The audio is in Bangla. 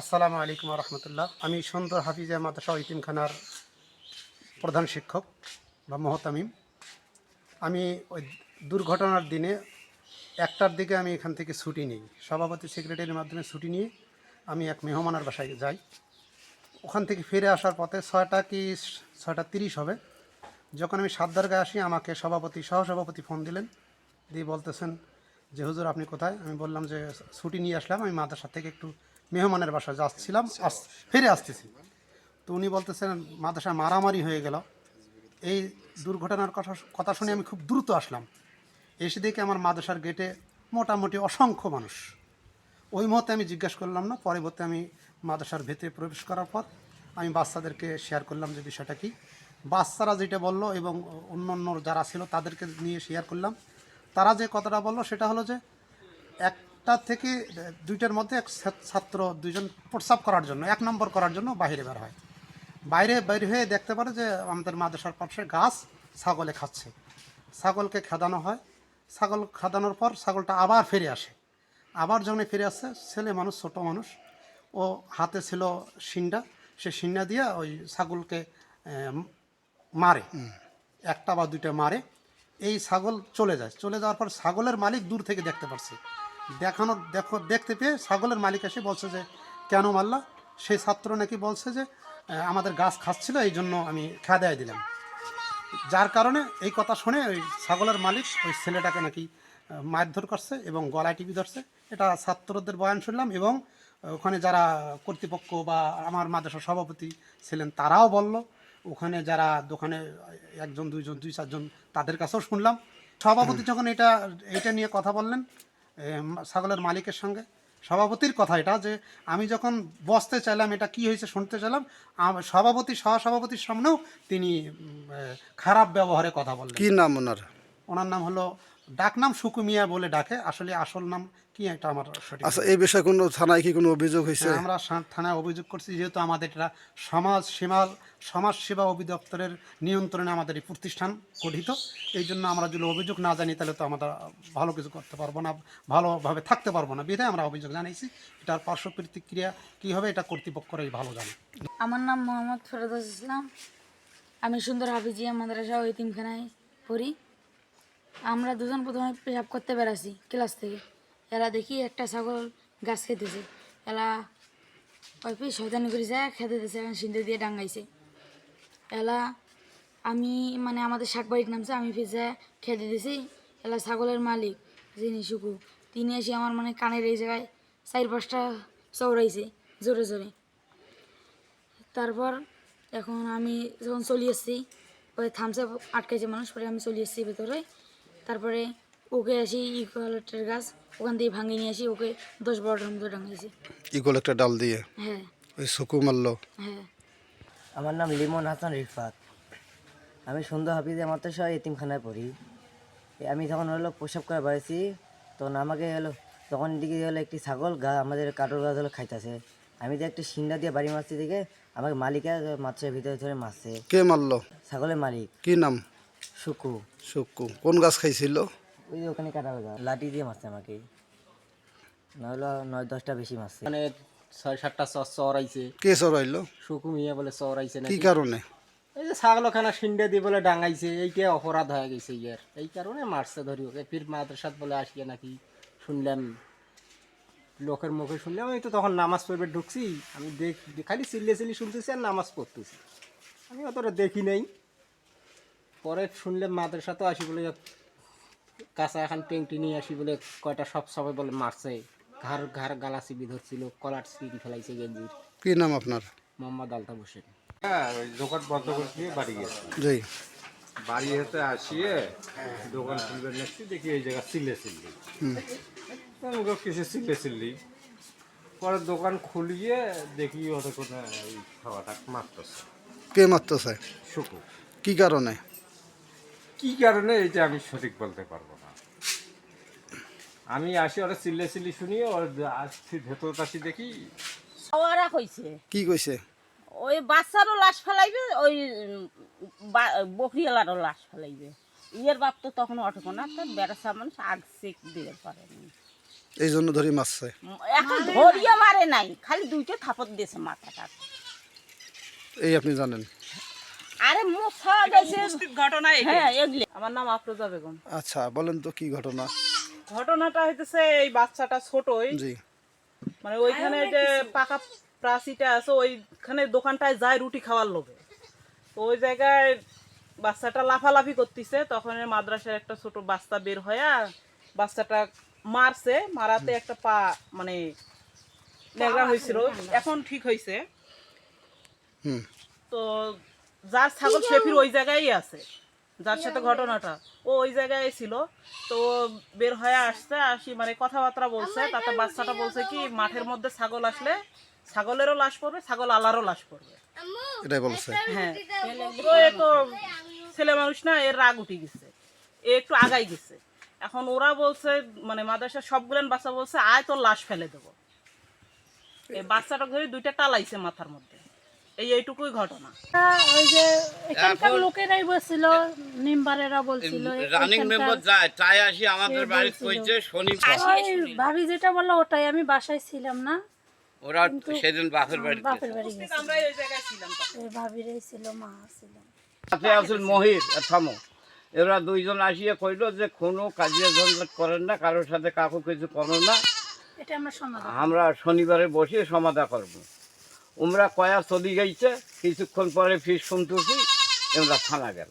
আসসালামু আলাইকুম রহমতুল্লাহ। আমি সুন্দর হাফিজা মাদ্রাসা ইতিমখানার প্রধান শিক্ষক বা মহতামিম। আমি ওই দুর্ঘটনার দিনে একটার দিকে আমি এখান থেকে ছুটি নিই। সভাপতি সেক্রেটারির মাধ্যমে ছুটি নিয়ে আমি এক মেহমানার বাসায় যাই। ওখান থেকে ফিরে আসার পথে ছয়টা কি ছয়টা তিরিশ হবে। যখন আমি সাতদারগায় আসি, আমাকে সভাপতি, সহসভাপতি ফোন দিলেন। দিয়ে বলতেছেন যে, হুজুর, আপনি কোথায়? আমি বললাম যে, ছুটি নিয়ে আসলাম। আমি মাদ্রাসা থেকে একটু মেহমানের বাসায় যাচ্ছিলাম, আস, ফিরে আসতেছি। তো উনি বলতেছেন মাদ্রাসা মারামারি হয়ে গেল। এই দুর্ঘটনার কথা কথা শুনে আমি খুব দ্রুত আসলাম। এসে দেখে আমার মাদ্রাসার গেটে মোটামুটি অসংখ্য মানুষ। ওই মুহূর্তে আমি জিজ্ঞাসা করলাম না, পরবর্তী আমি মাদ্রাসার ভেতরে প্রবেশ করার পর আমি বাচ্চাদেরকে শেয়ার করলাম যে বিষয়টা কি। বাচ্চারা যেটা বলল এবং অন্য অন্য যারা ছিল তাদেরকে নিয়ে শেয়ার করলাম। তারা যে কথাটা বলল সেটা হলো যে একটা থেকে দুইটার মধ্যে এক ছাত্র দুইজন প্রস্রাব করার জন্য এক নম্বর করার জন্য বাইরে বের হয়। বাইরে বের হয়ে দেখতে পারে যে আমাদের মাদ্রাসার পাশে গাছ ছাগলে খাচ্ছে। ছাগলকে খেদানো হয়। ছাগল খাদানোর পর ছাগলটা আবার ফিরে আসে। আবার যখন ফিরে আসে ছেলে মানুষ ছোট মানুষ ও হাতে ছিল শিন্ডা সে শিন্ডা দিয়ে ওই ছাগলকে মারে। একটা বা দুইটা মারে। এই ছাগল চলে যায়। চলে যাওয়ার পর ছাগলের মালিক দূর থেকে দেখতে পারছে। দেখানোর দেখো দেখতে পেয়ে ছাগলের মালিক এসে বলছে যে কেন মারলা? সেই ছাত্র নাকি বলছে যে আমাদের গাছ খাচ্ছিল এই জন্য আমি খেদায় দিলাম। যার কারণে এই কথা শুনে ওই ছাগলের মালিক ওই ছেলেটাকে নাকি মারধর করছে এবং গলায় টিপি ধরছে। এটা ছাত্রদের বয়ান শুনলাম এবং ওখানে যারা কর্তৃপক্ষ বা আমার মাদ্রাসার সভাপতি ছিলেন তারাও বলল ওখানে যারা দোকানে একজন দুইজন দুই চারজন তাদের কাছেও শুনলাম। সভাপতি যখন এটা এটা নিয়ে কথা বললেন ছাগলের মালিকের সঙ্গে। সভাপতির কথা এটা যে আমি যখন বসতে চাইলাম এটা কি হয়েছে শুনতে চাইলাম সভাপতি সহসভাপতির সামনেও তিনি খারাপ ব্যবহারে কথা বললেন। কি নাম ওনার? ওনার নাম হলো ডাকনাম সুকুমিয়া বলে ডাকে। আসলে আসল নাম কি এটা আমার সঠিক আচ্ছা এই বিষয়ে কোনো থানায় কি কোনো অভিযোগ হয়েছে? হ্যাঁ, আমরা থানায় অভিযোগ করছি যেহেতু আমাদের এটা সমাজ সেবা সমাজ সেবা অধিদপ্তরের নিয়ন্ত্রণে আমাদের এই প্রতিষ্ঠান গঠিত। এই জন্য আমরা যদি অভিযোগ না জানি তাহলে তো আমরা ভালো কিছু করতে পারব না ভালোভাবে থাকতে পারব না। বিধায় আমরা অভিযোগ জানাইছি এটার পার্শ্ব প্রতিক্রিয়া কী হবে এটা কর্তৃপক্ষরাই ভালো জানে। আমার নাম মোহাম্মদ ফেরদৌস ইসলাম। আমি সুন্দর হাফিজিয়া মাদ্রাসা ও ইতিমখানায় পড়ি। আমরা দুজন প্রথমে পেশাব করতে বেড়াছি ক্লাস থেকে। এরা দেখি একটা ছাগল গাছ খেতেছে। এরা ওই পি শয়তানি করে যায় খেতে দিয়েছে এখন সিন্ধে দিয়ে ডাঙ্গাইছে। এলা আমি মানে আমাদের শাকবাড়ির নামছে, আমি ফিসে খেতে দিয়েছি এলা ছাগলের মালিক, যিনি শুকু, তিনি এসে আমার মানে কানের এই জায়গায় চার পাঁচটা চৌড়াইছে, জোরে জোরে। তারপর এখন আমি যখন চলে এসেছি ওই থামসে আটকাইছে মানুষ, পরে আমি চলে এসেছি ভেতরে। তারপরে ওকে আসি ইকুয়ালেটের গাছ ওখান থেকে ভাঙিয়ে নিয়ে আসি ওকে দশ বারোটার মতো ডাঙাইছে ইগল একটা ডাল দিয়ে? হ্যাঁ। ওই চকু মারলো। হ্যাঁ। আমার নাম লিমন হাসান রিফাত আমি সুন্দর হাফিজে মাদ্রাসা এতিমখানায় পড়ি। আমি যখন হলো প্রসাব করে বাড়িছি তখন আমাকে হলো তখন দিকে হলো একটি ছাগল গা আমাদের কাটোর গাছ হলো খাইতেছে। আমি যে একটি সিন্ডা দিয়ে বাড়ি মারছি দিকে আমাকে মালিকে মাছের ভিতরে ধরে মারছে। কে মারলো? ছাগলের মালিক। কি নাম? শুকু। চকু কোন গাছ খাইছিল? ওই যে ওখানে গাছ। লাঠি দিয়ে মারছে আমাকে। নয় দশটা বেশি মারছে। মানে ছয় সাতটা চর কে চড়াইলো সুকুমিয়া বলে চড়াইছে কি কারণে? এই যে ছাগলখানা সিন্ডে দিয়ে বলে ডাঙাইছে এইটা অপরাধ হয়ে গেছে ইয়ার। এই কারণে মারছে ধরি ওকে। ফির মাদ্রাসাত বলে আসিয়ে নাকি শুনলাম লোকের মুখে শুনলাম আমি তো তখন নামাজ পড়বে ঢুকছি আমি দেখ খালি চিল্লে চিল্লি শুনতেছি আর নামাজ পড়তেছি। আমি অতটা দেখি নাই। পরে শুনলে মাদ্রাসা তো আসি বলে কাঁচা এখন টেংটি নিয়ে আসি বলে কয়টা সব সবাই বলে মারছে। ঘাড় ঘাড় গালা চিবি ধরছিল কলার চিবি ফেলাইছে গেঞ্জির। কি নাম আপনার? মোহাম্মদ আলতাফ হোসেন। হ্যাঁ ওই দোকান বন্ধ করে দিয়ে বাড়ি গেছি। জি। বাড়ি হতে আসিয়ে দোকান খুলবে দেখছি দেখি এই জায়গা চিল্লে চিল্লি আমাকে কিছু চিল্লে চিল্লি পরে দোকান খুলিয়ে দেখি ওদের কোনো ওই খাওয়াটা মারতেছে। কে মারতেছে? শুকু কি কারণে? কি কারণে এটা আমি সঠিক বলতে পারব না? আমি আসি ওরা চিল্লে চিল্লি শুনি ওর আসছি ভেতর আসি দেখি। খাওয়ারা হয়েছে কি কইছে? ওই বাচ্চারও লাশ ফেলাইবে ওই বকরিওয়ালারও লাশ ফেলাইবে। ইয়ের বাপ তো তখন অটকো না তো বেড়াসা মানুষ আগ চেক দিতে পারেনি এই জন্য ধরে মারছে। এখন ধরিয়া মারে নাই খালি দুইটা থাপত দিয়েছে মাথাটা এই আপনি জানেন। আরে গেছে। ঘটনা হ্যাঁ এগুলি। আমার নাম আফরোজা বেগম। আচ্ছা বলেন তো কি ঘটনা? ঘটনাটা হইতেছে এই বাচ্চাটা ছোটই। জি। মানে ওইখানে যে পাকা প্রাচীটা আছে ওইখানে দোকানটায় যায় রুটি খাওয়ার লোভে। তো ওই জায়গায় বাচ্চাটা লাফালাফি করতেছে তখন মাদ্রাসার একটা ছোট বাচ্চা বের হয়ে বাচ্চাটা মারছে মারাতে একটা পা মানে ন্যাংরা হয়েছিল এখন ঠিক হয়েছে তো যার ছাগল সে ফির ওই জায়গায় আছে। যার সাথে ঘটনাটা। ও ওই জায়গায় ছিল। তো বের হয়ে আসছে আসি মানে কথাবার্তা বলছে তাতে বাচ্চাটা বলছে কি মাঠের মধ্যে ছাগল আসলে ছাগলেরও লাশ পড়বে ছাগল আলারও লাশ পড়বে। এটাই বলছে। হ্যাঁ। তো এ তো ছেলে মানুষ না এর রাগ উঠে গেছে। এ একটু আগাই গেছে। এখন ওরা বলছে মানে মাদ্রাসার সবগুলেন বাচ্চা বলছে আয় তোর লাশ ফেলে দেবো। এই বাচ্চাটা ধরে দুইটা টালাইছে মাথার মধ্যে। এই এইটুকুই ঘটনা। ওই যে এখানকার লোকেরাই বলছিল নিম্বারেরা বলছিল রানিং মেম্বার যায় তাই আসি আমাদের বলছিল। কইছে শনিবার। ভাবি যেটা বলল ওটাই আমি বাসায় ছিলাম না। ওরা সেদিন বাপের বাড়িতে বাপের বাড়ি আমরা এই জায়গায় ছিলাম। ভাবিরাই ছিল মা ছিল। সাথে আসল মহির আর থামো। এরা দুইজন আসিয়া কইলো যে কোনো কাজিয়া ঝঞ্ঝট করেন না কারোর সাথে কাকু কিছু করো না। এটা আমরা সমাধান আমরা শনিবারে বসে সমাধা করব। আমরা কয়া চলি গেছে কিছুক্ষণ পরে ফিস শুনতেছি আমরা থানা গেল।